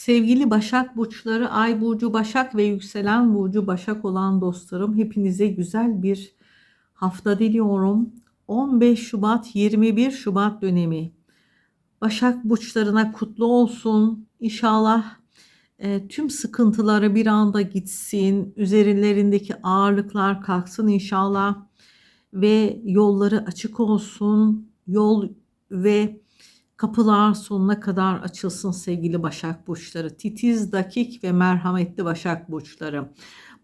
Sevgili Başak burçları, Ay burcu Başak ve yükselen burcu Başak olan dostlarım, hepinize güzel bir hafta diliyorum. 15 Şubat 21 Şubat dönemi. Başak burçlarına kutlu olsun. İnşallah e, tüm sıkıntıları bir anda gitsin. Üzerlerindeki ağırlıklar kalksın inşallah ve yolları açık olsun. Yol ve Kapılar sonuna kadar açılsın sevgili Başak Burçları. Titiz, dakik ve merhametli Başak Burçları.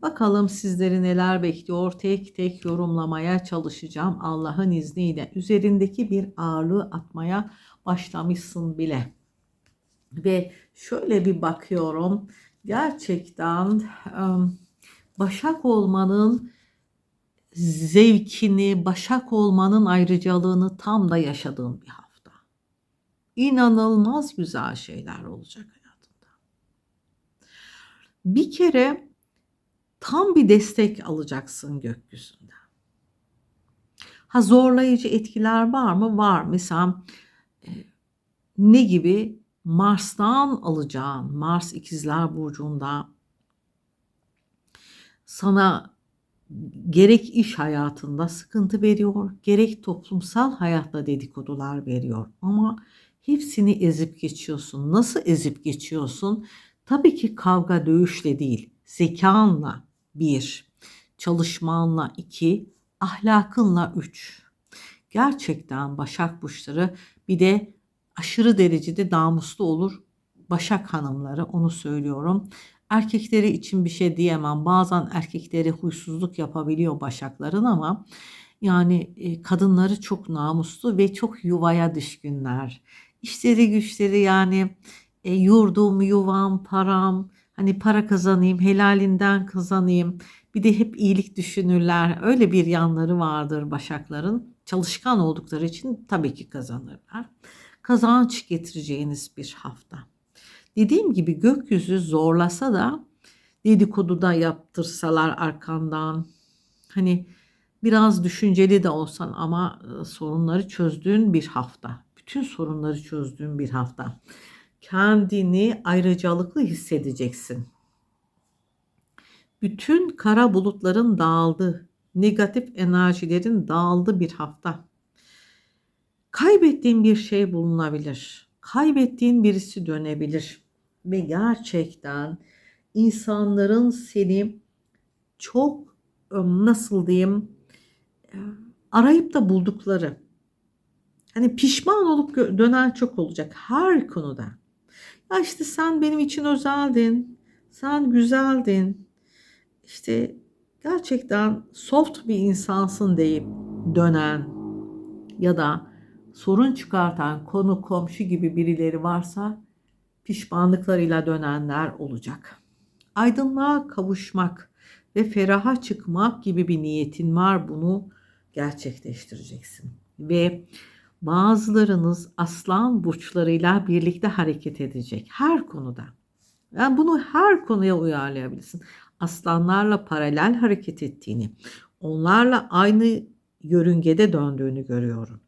Bakalım sizleri neler bekliyor tek tek yorumlamaya çalışacağım Allah'ın izniyle. Üzerindeki bir ağırlığı atmaya başlamışsın bile. Ve şöyle bir bakıyorum. Gerçekten Başak olmanın zevkini, Başak olmanın ayrıcalığını tam da yaşadığım bir hal inanılmaz güzel şeyler olacak hayatında. Bir kere tam bir destek alacaksın gökyüzünde. Ha zorlayıcı etkiler var mı? Var. Mesela e, ne gibi? Mars'tan alacağın, Mars ikizler burcunda sana gerek iş hayatında sıkıntı veriyor, gerek toplumsal hayatta dedikodular veriyor. Ama hepsini ezip geçiyorsun. Nasıl ezip geçiyorsun? Tabii ki kavga dövüşle değil, zekanla bir, çalışmanla iki, ahlakınla üç. Gerçekten Başak burçları bir de aşırı derecede namuslu olur Başak hanımları onu söylüyorum. Erkekleri için bir şey diyemem. Bazen erkekleri huysuzluk yapabiliyor Başakların ama yani e, kadınları çok namuslu ve çok yuvaya düşkünler işleri güçleri yani e, yurdum, yuvam, param, hani para kazanayım, helalinden kazanayım. Bir de hep iyilik düşünürler. Öyle bir yanları vardır Başakların. Çalışkan oldukları için tabii ki kazanırlar. Kazanç getireceğiniz bir hafta. Dediğim gibi gökyüzü zorlasa da dedikodu da yaptırsalar arkandan hani biraz düşünceli de olsan ama e, sorunları çözdüğün bir hafta bütün sorunları çözdüğün bir hafta. Kendini ayrıcalıklı hissedeceksin. Bütün kara bulutların dağıldı, negatif enerjilerin dağıldı bir hafta. Kaybettiğin bir şey bulunabilir. Kaybettiğin birisi dönebilir. Ve gerçekten insanların seni çok nasıl diyeyim arayıp da buldukları Hani pişman olup dönen çok olacak her konuda. Ya işte sen benim için özeldin. Sen güzeldin. İşte gerçekten soft bir insansın deyip dönen ya da sorun çıkartan konu komşu gibi birileri varsa pişmanlıklarıyla dönenler olacak. Aydınlığa kavuşmak ve feraha çıkmak gibi bir niyetin var bunu gerçekleştireceksin. Ve bazılarınız aslan burçlarıyla birlikte hareket edecek her konuda. Yani bunu her konuya uyarlayabilirsin. Aslanlarla paralel hareket ettiğini, onlarla aynı yörüngede döndüğünü görüyorum.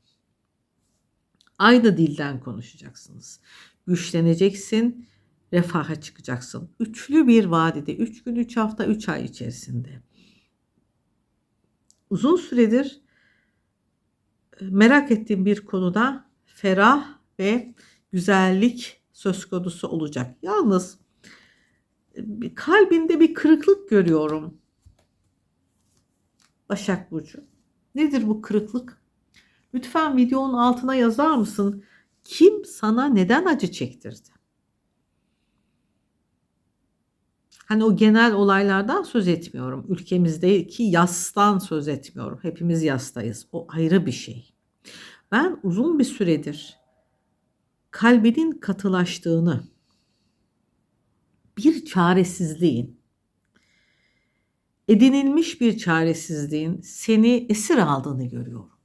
Aynı dilden konuşacaksınız. Güçleneceksin, refaha çıkacaksın. Üçlü bir vadide, üç gün, üç hafta, üç ay içerisinde. Uzun süredir merak ettiğim bir konuda ferah ve güzellik söz konusu olacak. Yalnız kalbinde bir kırıklık görüyorum. Başak Burcu. Nedir bu kırıklık? Lütfen videonun altına yazar mısın? Kim sana neden acı çektirdi? Hani o genel olaylardan söz etmiyorum. Ülkemizdeki yastan söz etmiyorum. Hepimiz yastayız. O ayrı bir şey. Ben uzun bir süredir kalbinin katılaştığını, bir çaresizliğin, edinilmiş bir çaresizliğin seni esir aldığını görüyorum.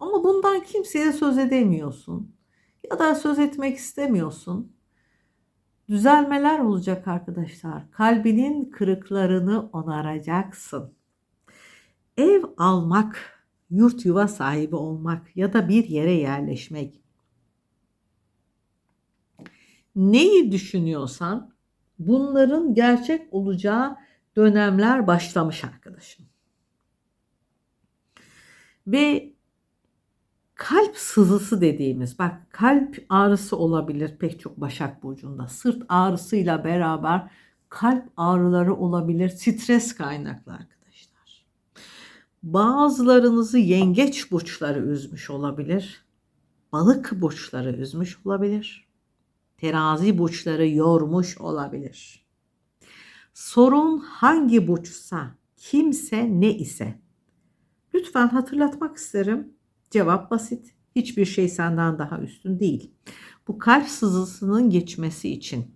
Ama bundan kimseye söz edemiyorsun ya da söz etmek istemiyorsun düzelmeler olacak arkadaşlar. Kalbinin kırıklarını onaracaksın. Ev almak, yurt yuva sahibi olmak ya da bir yere yerleşmek. neyi düşünüyorsan bunların gerçek olacağı dönemler başlamış arkadaşım. Ve kalp sızısı dediğimiz bak kalp ağrısı olabilir pek çok Başak Burcu'nda. Sırt ağrısıyla beraber kalp ağrıları olabilir. Stres kaynaklı arkadaşlar. Bazılarınızı yengeç burçları üzmüş olabilir. Balık burçları üzmüş olabilir. Terazi burçları yormuş olabilir. Sorun hangi burçsa, kimse ne ise. Lütfen hatırlatmak isterim. Cevap basit. Hiçbir şey senden daha üstün değil. Bu kalp sızısının geçmesi için,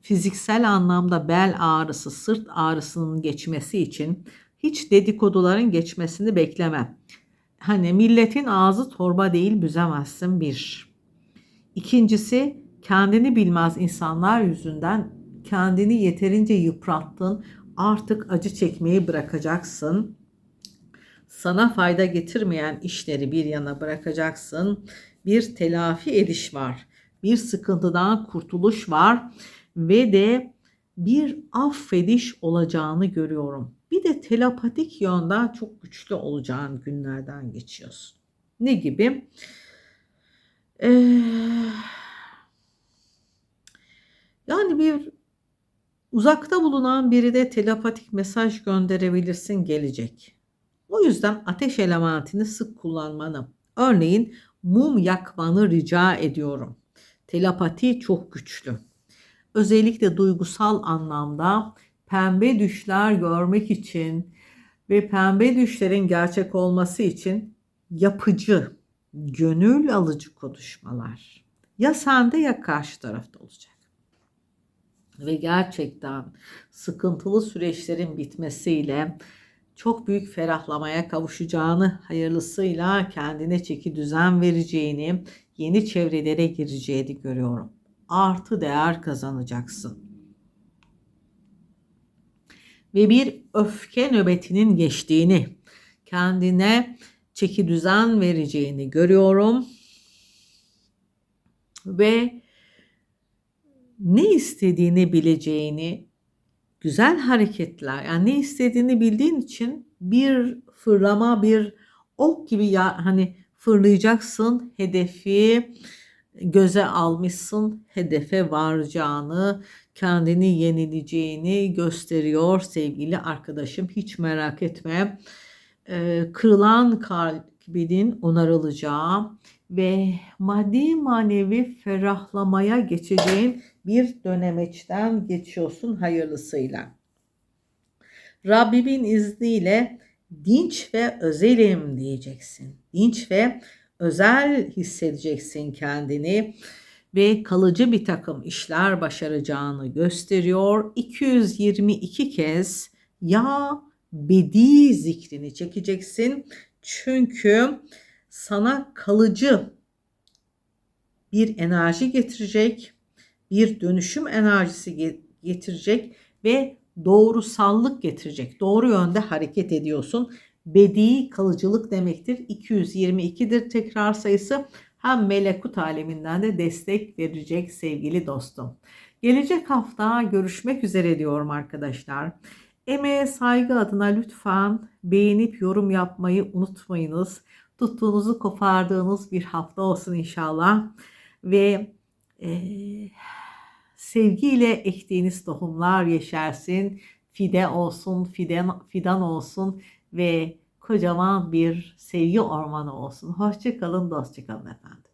fiziksel anlamda bel ağrısı, sırt ağrısının geçmesi için hiç dedikoduların geçmesini bekleme. Hani milletin ağzı torba değil büzemezsin bir. İkincisi kendini bilmez insanlar yüzünden kendini yeterince yıprattın. Artık acı çekmeyi bırakacaksın. Sana fayda getirmeyen işleri bir yana bırakacaksın. Bir telafi ediş var. Bir sıkıntıdan kurtuluş var ve de bir affediş olacağını görüyorum. Bir de telepatik yönden çok güçlü olacağın günlerden geçiyorsun. Ne gibi? Ee, yani bir uzakta bulunan biri de telepatik mesaj gönderebilirsin gelecek. O yüzden ateş elementini sık kullanmanı, örneğin mum yakmanı rica ediyorum. Telepati çok güçlü. Özellikle duygusal anlamda pembe düşler görmek için ve pembe düşlerin gerçek olması için yapıcı, gönül alıcı konuşmalar ya sende ya karşı tarafta olacak. Ve gerçekten sıkıntılı süreçlerin bitmesiyle çok büyük ferahlamaya kavuşacağını, hayırlısıyla kendine çeki düzen vereceğini, yeni çevrelere gireceğini görüyorum. Artı değer kazanacaksın. Ve bir öfke nöbetinin geçtiğini, kendine çeki düzen vereceğini görüyorum. Ve ne istediğini bileceğini, güzel hareketler. Yani ne istediğini bildiğin için bir fırlama bir ok gibi ya hani fırlayacaksın hedefi göze almışsın hedefe varacağını kendini yenileceğini gösteriyor sevgili arkadaşım. Hiç merak etme. Ee, kırılan kalbinin onarılacağı ve maddi manevi ferahlamaya geçeceğin bir dönemeçten geçiyorsun hayırlısıyla. Rabbimin izniyle dinç ve özelim diyeceksin. Dinç ve özel hissedeceksin kendini ve kalıcı bir takım işler başaracağını gösteriyor. 222 kez ya bedi zikrini çekeceksin. Çünkü sana kalıcı bir enerji getirecek, bir dönüşüm enerjisi getirecek ve doğrusallık getirecek. Doğru yönde hareket ediyorsun. Bedi kalıcılık demektir. 222'dir tekrar sayısı. Hem melekut aleminden de destek verecek sevgili dostum. Gelecek hafta görüşmek üzere diyorum arkadaşlar. Emeğe saygı adına lütfen beğenip yorum yapmayı unutmayınız tuttuğunuzu kopardığınız bir hafta olsun inşallah. Ve e, sevgiyle ektiğiniz tohumlar yeşersin. Fide olsun, fidan, fidan olsun ve kocaman bir sevgi ormanı olsun. Hoşçakalın, dostçakalın efendim.